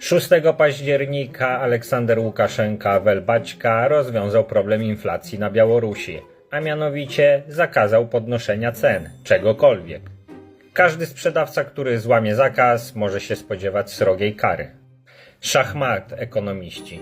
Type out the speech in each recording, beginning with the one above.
6 października Aleksander Łukaszenka Welbaćka rozwiązał problem inflacji na Białorusi, a mianowicie zakazał podnoszenia cen czegokolwiek. Każdy sprzedawca, który złamie zakaz, może się spodziewać srogiej kary. Szachmat ekonomiści.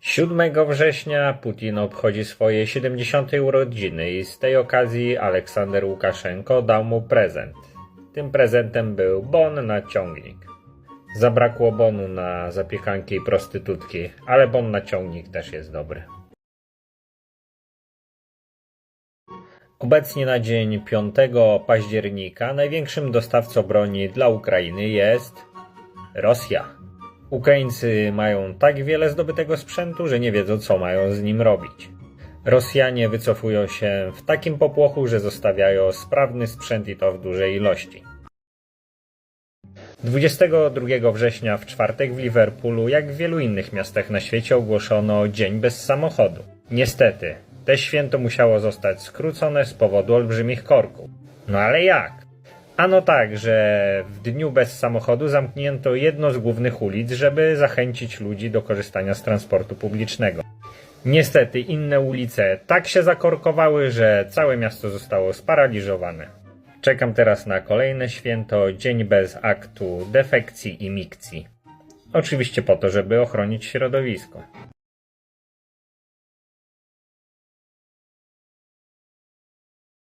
7 września Putin obchodzi swoje 70. urodziny i z tej okazji Aleksander Łukaszenko dał mu prezent. Tym prezentem był bon na ciągnik. Zabrakło bonu na zapiekanki i prostytutki, ale bon na ciągnik też jest dobry. Obecnie na dzień 5 października największym dostawcą broni dla Ukrainy jest Rosja. Ukraińcy mają tak wiele zdobytego sprzętu, że nie wiedzą, co mają z nim robić. Rosjanie wycofują się w takim popłochu, że zostawiają sprawny sprzęt i to w dużej ilości. 22 września w czwartek w Liverpoolu, jak w wielu innych miastach na świecie, ogłoszono Dzień bez samochodu. Niestety, te święto musiało zostać skrócone z powodu olbrzymich korków. No ale jak? Ano tak, że w dniu bez samochodu zamknięto jedno z głównych ulic, żeby zachęcić ludzi do korzystania z transportu publicznego. Niestety inne ulice tak się zakorkowały, że całe miasto zostało sparaliżowane. Czekam teraz na kolejne święto, dzień bez aktu defekcji i mikcji. Oczywiście po to, żeby ochronić środowisko.